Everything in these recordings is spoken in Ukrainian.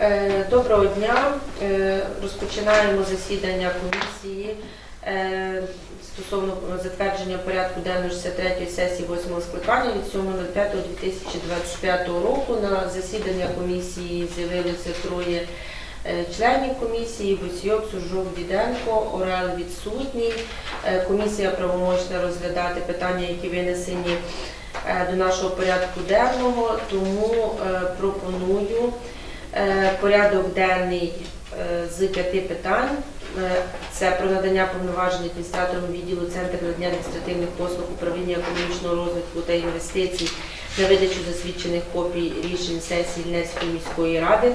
Е, Доброго дня. Е, Розпочинаємо засідання комісії е, стосовно затвердження порядку денного 63-ї сесії 8 скликання від 7.05.2025 року. На засідання комісії з'явилося троє членів комісії, Буцьйок, Суржук, Діденко, Орел відсутній. Комісія правомочна розглядати питання, які винесені до нашого порядку денного, тому пропоную порядок денний е, з п'яти питань. Е, Це про надання повноважень адміністратору відділу Центр надання адміністративних послуг управління економічного розвитку та інвестицій на видачу засвідчених копій рішень сесії Льнецької міської ради.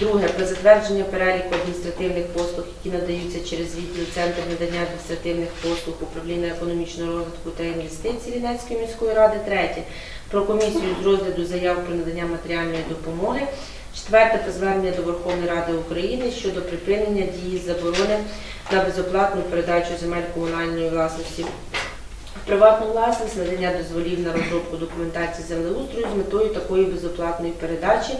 Друге про затвердження переліку адміністративних послуг, які надаються через відділ Центр надання адміністративних послуг управління економічного розвитку та інвестицій Льнецької міської ради. Третє про комісію з розгляду заяв про надання матеріальної допомоги. Четверте про звернення до Верховної Ради України щодо припинення дії заборони на безоплатну передачу земель комунальної власності в приватну власність, надання дозволів на розробку документації землеустрою з метою такої безоплатної передачі,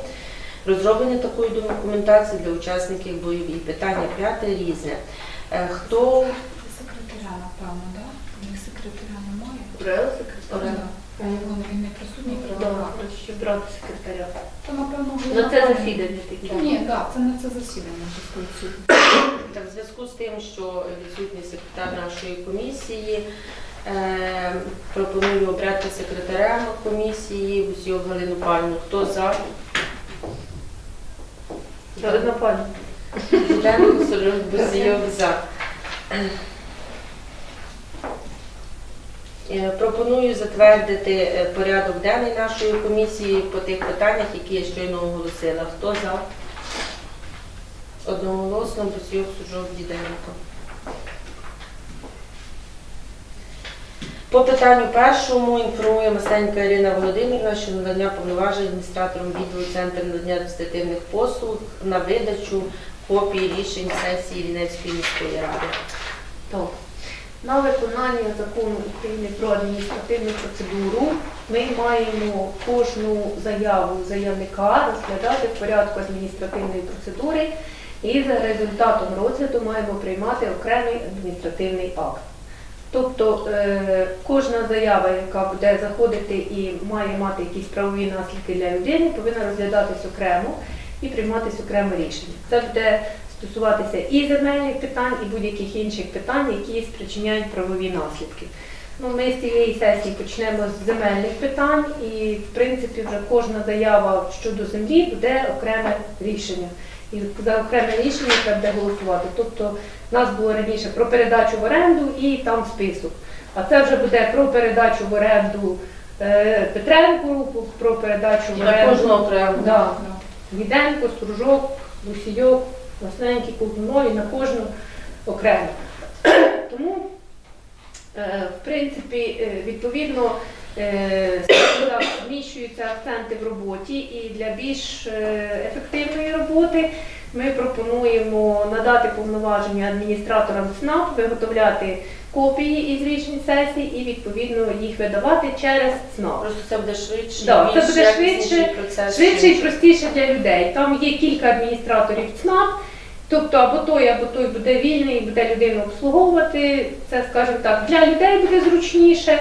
розроблення такої документації для учасників бойових. Питання п'яте різне. Е, Хто Секретаря, напевно, так? Ні, секретаря немає. Орел? Він не присутній при Добре, ще брати секретаря. То, напевно, Ну це засідання таке. Ні, так, це не це засідання. Так, в зв'язку з тим, що відсутній секретар нашої комісії, е, пропоную обрати секретарем комісії Гусійок Галину Пальну. Хто за? Одна пані. Жиденко, Сольов, за. Е, Пропоную затвердити е, порядок денний нашої комісії по тих питаннях, які я щойно оголосила. Хто за? Одноголосно, Бусійок, Сужок, Діденко. По питанню першому інформує Масленька Ірина Володимирівна, що надання повноважень адміністратором відділу Центр надання адміністративних послуг на видачу копій рішень сесії Лінецької міської ради. На виконання закону України про адміністративну процедуру ми маємо кожну заяву заявника розглядати в порядку адміністративної процедури і за результатом розгляду маємо приймати окремий адміністративний акт. Тобто е, кожна заява, яка буде заходити і має мати якісь правові наслідки для людини, повинна розглядатись окремо і прийматись окреме рішення. Це буде стосуватися і земельних питань, і будь-яких інших питань, які спричиняють правові наслідки. Ну, ми з цієї сесії почнемо з земельних питань, і в принципі вже кожна заява щодо землі буде окреме рішення. І за окреме рішення треба буде голосувати. Тобто у нас було раніше про передачу в оренду і там список. А це вже буде про передачу в оренду е, Петренку про передачу в оренду. кожну окремо. Да. Віденко, Стружок, Лусійок, Власненький, Кузнові на кожну окремо. Тому, е, в принципі, е, відповідно, е, зміщуються акценти в роботі і для більш е, ефективної роботи ми пропонуємо надати повноваження адміністраторам ЦНАП виготовляти копії із рішень сесій і відповідно їх видавати через ЦНАП. Просто це буде швидше, Да, це буде швидше, процес. Швидше і простіше для людей. Там є кілька адміністраторів ЦНАП, тобто або той, або той буде вільний, буде людину обслуговувати. Це, скажімо так, для людей буде зручніше.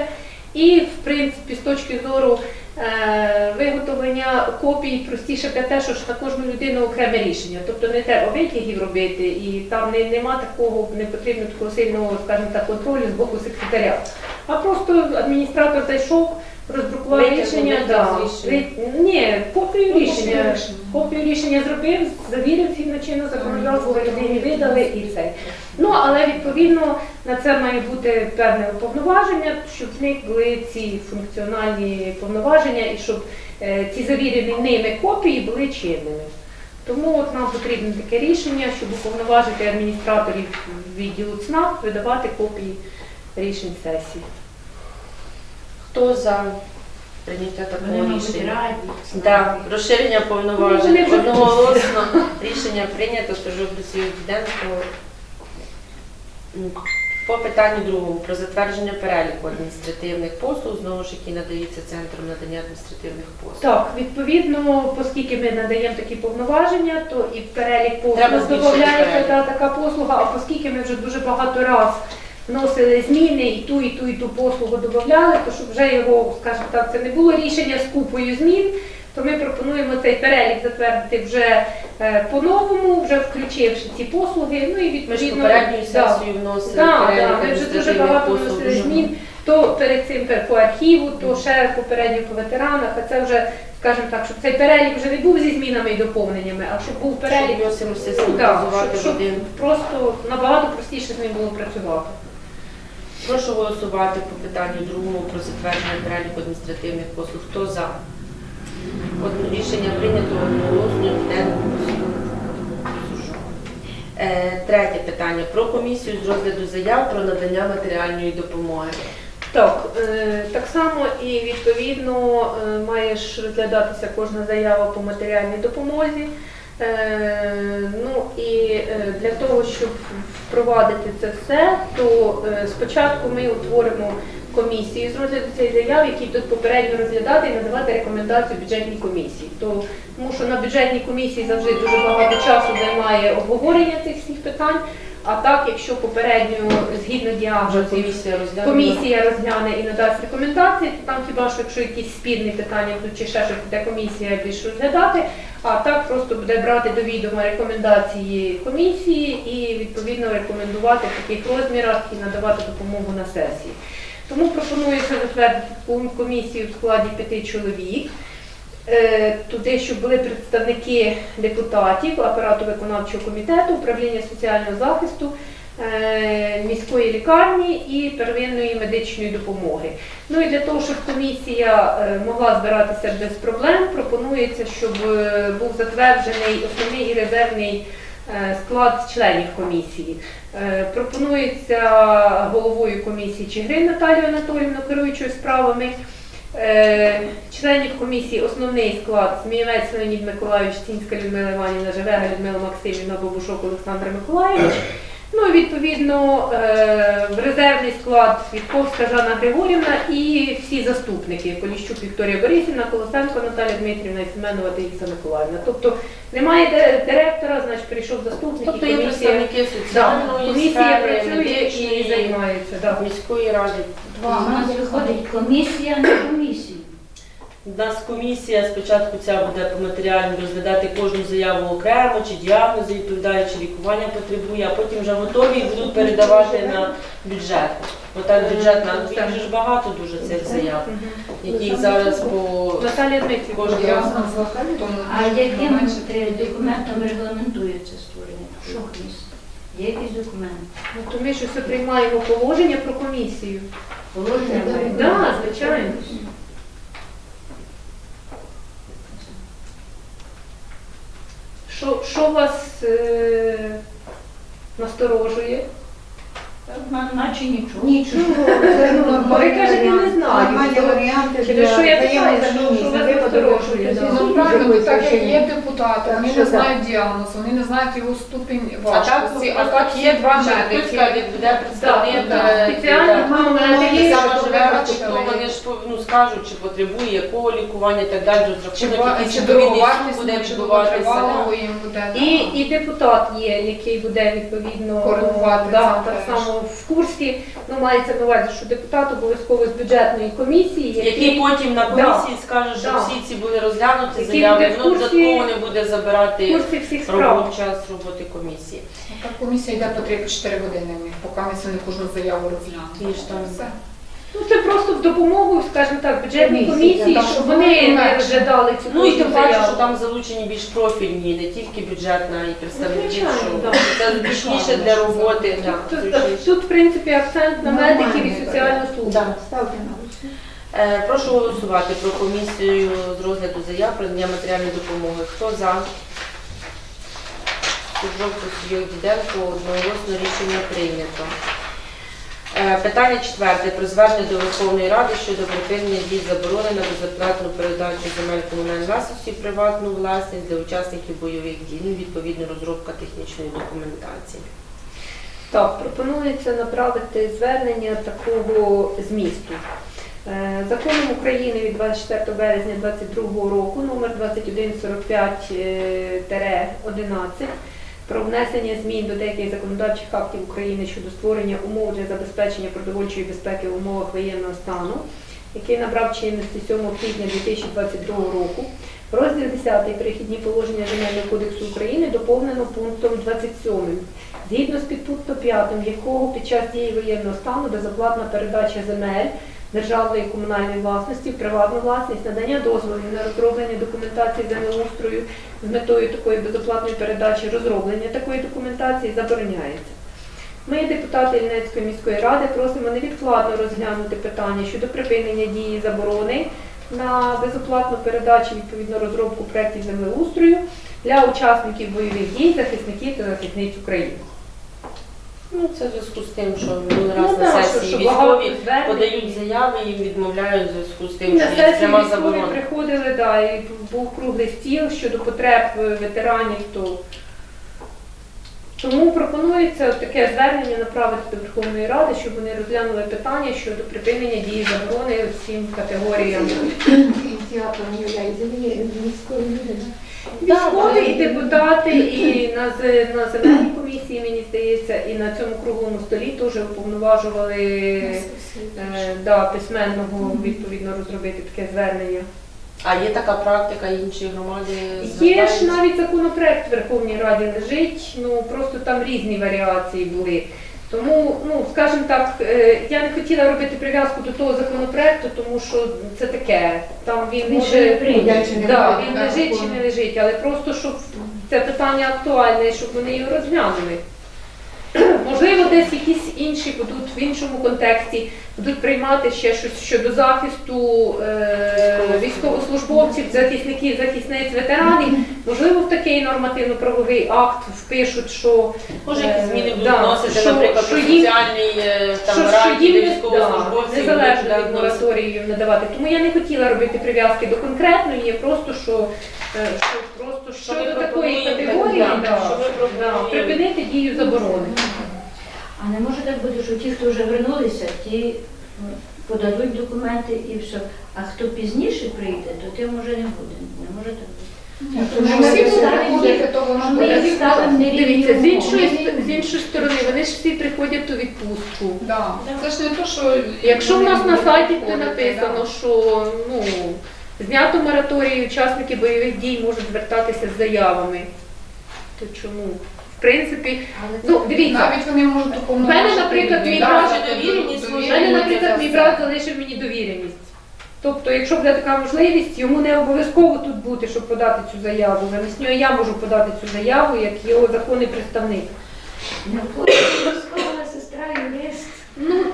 І, в принципі, з точки зору е, виготовлення копій простіше для те, що ж на кожну людину окреме рішення. Тобто не треба витягів робити, і там не, нема такого, не потрібно такого сильного, скажімо так, контролю з боку секретаря. А просто адміністратор зайшов, роздрукував Витяг, рішення, витяг да, рішення. ви- ні, копію Ну, рішення. рішення. Копію рішення зробив, завірив згідно чинного законодавства, людині видали і все. Ну, але відповідно на це має бути певне повноваження, щоб в них були ці функціональні повноваження і щоб е, ці завірені ними копії були чинними. Тому от нам потрібне таке рішення, щоб уповноважити адміністраторів відділу ЦНАП видавати копії рішень сесії. Хто за прийняття такого Вони рішення? вибирають. Да, розширення Ну, повноважень. Одноголосно рішення прийнято, Сужок Бусійок Діденко. М, По питанню другому про затвердження переліку адміністративних послуг, знову ж які надаються центром надання адміністративних послуг. Так, відповідно, оскільки ми надаємо такі повноваження, то і в перелік Треба послуг збільшити додається перелік. та, така послуга, а оскільки ми вже дуже багато раз вносили зміни і ту, і ту, і ту послугу додавали, то щоб вже його, скажімо так, це не було рішення з купою змін, то ми пропонуємо цей перелік затвердити вже е, по-новому, вже включивши ці послуги. Ну і відповідно попередньою да. вносили Так, так, ми вже дуже багато вносили змін. То перед цим по архіву, то ще попередньо по ветеранах, а це вже, скажімо так, щоб цей перелік вже не був зі змінами і доповненнями, а щоб був перелік Щоб да, щоб, щоб просто набагато простіше з ним було працювати. Прошу голосувати по питанню другому про затвердження переліку адміністративних послуг. Хто за? Одно рішення прийнято одноголосно. Е, Третє питання про комісію з розгляду заяв про надання матеріальної допомоги. Так, е, так само і відповідно е, має розглядатися кожна заява по матеріальній допомозі. Е, Ну і для того, щоб впровадити це все, то е, спочатку ми утворимо комісію з розгляду цієї заяви, які тут попередньо розглядати і надавати рекомендацію бюджетній комісії. То, тому що на бюджетній комісії завжди дуже багато часу займає обговорення цих всіх питань. А так, якщо попередньо згідно діагнозів комісія. Комісія розгляне і надасть рекомендації, то там хіба що якщо якісь спірні питання будуть чи ще щось, буде комісія більш розглядати, а так просто буде брати до відома рекомендації комісії і відповідно рекомендувати в таких розмірах і надавати допомогу на сесії. Тому пропонується затвердити комісію в складі п'яти чоловік. Е, Туди, щоб були представники депутатів, апарату виконавчого комітету, управління соціального захисту, е, міської лікарні і первинної медичної допомоги. Ну і для того, щоб комісія е, могла збиратися без проблем, пропонується, щоб був затверджений основний і резервний склад членів комісії. Пропонується головою комісії Чигрин Наталію Анатоліївну, керуючою справами. Е, Членів комісії основний склад Змієвець Леонід Миколаївич, Цінська Людмила Іванівна, Живега Людмила Максимівна, Бабушок Олександр Миколайович. Ну відповідно е, в резервний склад Вітковська Жанна Григорівна і всі заступники Поліщук Вікторія Борисівна, Колосенко Наталія Дмитрівна і Семенова Таїса Миколаївна. Тобто немає директора, значить прийшов заступник Тобто і є комісія, представники да, соціальної комісія сфери, працює і медичної, займається. Да. міської ради. Два. У нас виходить комісія на комісію. У нас комісія спочатку ця буде по матеріальному розглядати кожну заяву окремо, чи діагнози відповідає, чи лікування потребує, а потім вже готові і будуть передавати на бюджет. Отак бюджет на їх же ж багато дуже цих заяв, яких зараз по Наталія Дмитрівна. А яким документом регламентується створення такої комісії? Є якийсь документ? Ну, то ми ж все приймаємо положення про комісію. Положення Да, звичайно. Що, що вас е, насторожує? Наче нічого. Нічого, Ну, ви кажете, не знаю. Нормальні варіанти через що я питаю, взаємозаміни, да. Ну правильно, дуже так як є депутати, вони не знають діагноз, вони не знають його ступінь а так важкості, а так є два медики. каже, буде представник. Да, е, спеціально так. мама Ну, є, живе, вони ж ну, скажуть, чи потребує якого лікування і так далі, Чи, розрахунок, ба- якийсь чи відповідний суд дороговартість, буде чи відбуватися. довготривалого їм буде. І, і депутат є, який буде відповідно Коригувати да, це так теж. само в курсі. Ну, мається на увазі, що депутат обов'язково з бюджетної комісії, Який потім на комісії Да. скаже, що Да. всі ці були розглянуті Який заяви, буде в воно курсі- додатково не буде в забирати курсі всіх справ. робочий час роботи комісії. Так комісія йде по 3-4 години поки ми це не кожну заяву розглянуть. Ті ж там. Все. Ну це просто в допомогу, скажімо так, бюджетній Комісії, комісії, так, щоб щоб вони не легше. розглядали цю Ну і тим паче, що там залучені більш профільні, не тільки бюджетна і представники, звичайно, що да. це зручніше для роботи. да, Тут, зручніше. тут, в принципі, акцент на медиків і соціальну службу. Да, ставте на голосування. Е, Прошу голосувати про комісію з розгляду заяв про надання матеріальної допомоги. Хто за? Жовту Діденко, одноголосно рішення прийнято. Е, Питання четверте. Про звернення до Верховної Ради щодо припинення дій заборони на безоплатну передачу земель комунальної власності приватну власність для учасників бойових дій, ну, відповідно розробка технічної документації. Так, пропонується направити звернення такого змісту. Е, Законом України від 24 березня 2022 року номер 2145-11 про внесення змін до деяких законодавчих актів України щодо створення умов для забезпечення продовольчої безпеки в умовах воєнного стану, який набрав чинності 7 квітня 2022 року. Розділ 10 перехідні положення Земельного кодексу України доповнено пунктом 27, згідно з підпунктом 5, якого під час дії воєнного стану безоплатна передача земель державної і комунальної власності приватну власність, надання дозволів на розроблення документації землеустрою з метою такої безоплатної передачі, розроблення такої документації забороняється. Ми, депутати Ільнецької міської ради, просимо невідкладно розглянути питання щодо припинення дії заборони на безоплатну передачу відповідно розробку проєктів землеустрою для учасників бойових дій, захисників та захисниць України. Ну, це в зв'язку з тим, що минулий раз Ну, на так, що- сесії що багато військові звернень. подають заяви, їм відмовляють в зв'язку з тим, На що є сесії пряма військові заборона. приходили, да, і був круглий стіл щодо потреб е, ветеранів. То... Тому пропонується таке звернення направити до Верховної Ради, щоб вони розглянули питання щодо припинення дії заборони всім категоріям. Ініціатором являється міської ради. Військові і депутати, і на, на земельній комісії, мені здається, і на цьому круглому столі теж уповноважували е, да, письменного відповідно розробити таке звернення. А є така практика, інші громади Є ж навіть законопроект в Верховній Раді лежить, ну просто там різні варіації були. Тому, ну скажімо так, е, я не хотіла робити прив'язку до того законопроекту, тому що це таке. Там він може не да, він лежить чи не лежить, але просто щоб це питання актуальне, щоб вони його розглянули. Можливо, десь якісь інші будуть в іншому контексті, будуть приймати ще щось щодо захисту е, військовослужбовців, захисників, захисниць, ветеранів. Можливо, в такий нормативно-правовий акт впишуть, що Може, якісь зміни будуть Да, вносити, що- наприклад, що про їм- соціальний е, там що, що їм не- військовослужбовців. да, незалежно від мораторію надавати. Тому я не хотіла робити прив'язки до конкретної, просто що, е, що просто Що щодо такої категорії, да, да, що ви да, пропонуєте? припинити дію заборони. А не може так бути, що ті, хто вже вернулися, ті ну, подадуть документи і все. А хто пізніше прийде, то тим може не буде. Не може так бути. Дивіться, з іншої, з іншої сторони, вони ж всі приходять у відпустку. Да. Це ж не то, що Якщо в нас на сайті це написано, да. що ну, знято мораторій, учасники бойових дій можуть звертатися з заявами, то чому? В принципі, Але ну дивіться, навіть вони можуть довіреність У мене, наприклад, мій брат залишив мені довіреність. Тобто, якщо буде така можливість, йому не обов'язково тут бути, щоб подати цю заяву. Замість нього я можу подати цю заяву як його законний представник. Військова сестра, юрист. Ну,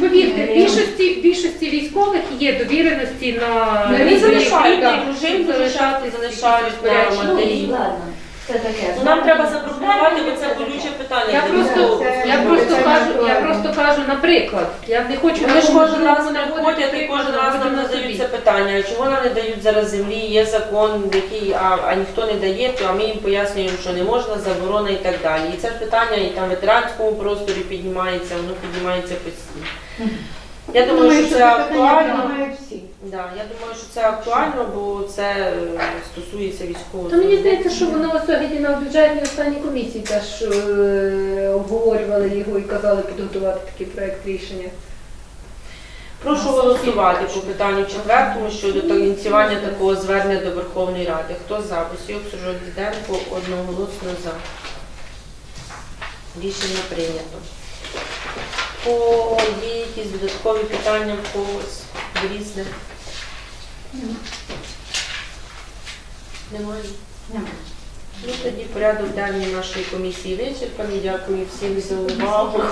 повірте, в більшості, в більшості військових є довіреності на Вони різні залишають, так, часто залишати залишають на розпорядження. Матері. Ну, ладно, це таке. Ну, Нам треба запропонувати, бо це болюче питання. Я для просто, військових. я просто кажу, я просто кажу, наприклад, я не хочу Вони ж кожен раз кожному приходять і кожен раз нам задають це питання, чого нам не дають зараз землі, є закон, який, а, а ніхто не дає, то а ми їм пояснюємо, що не можна, заборона і так далі. І це ж питання і там в ветеранському просторі піднімається, воно піднімається постійно. Я думаю, що це актуально. Да, я думаю, що це актуально, бо це е, стосується військового. То мені здається, що воно сьогодні на бюджетній останній комісії теж е, обговорювали його і казали підготувати такий проект рішення. Прошу голосувати по питанню четвертому щодо та- ініціювання такого звернення до Верховної Ради. Хто за? Босюк, Сужок, Діденко, одноголосно за. Рішення прийнято. По є якісь додаткові питання в когось різних? Немає. Немає. Ну тоді порядок денний нашої комісії вичерпаний. Дякую всім за увагу.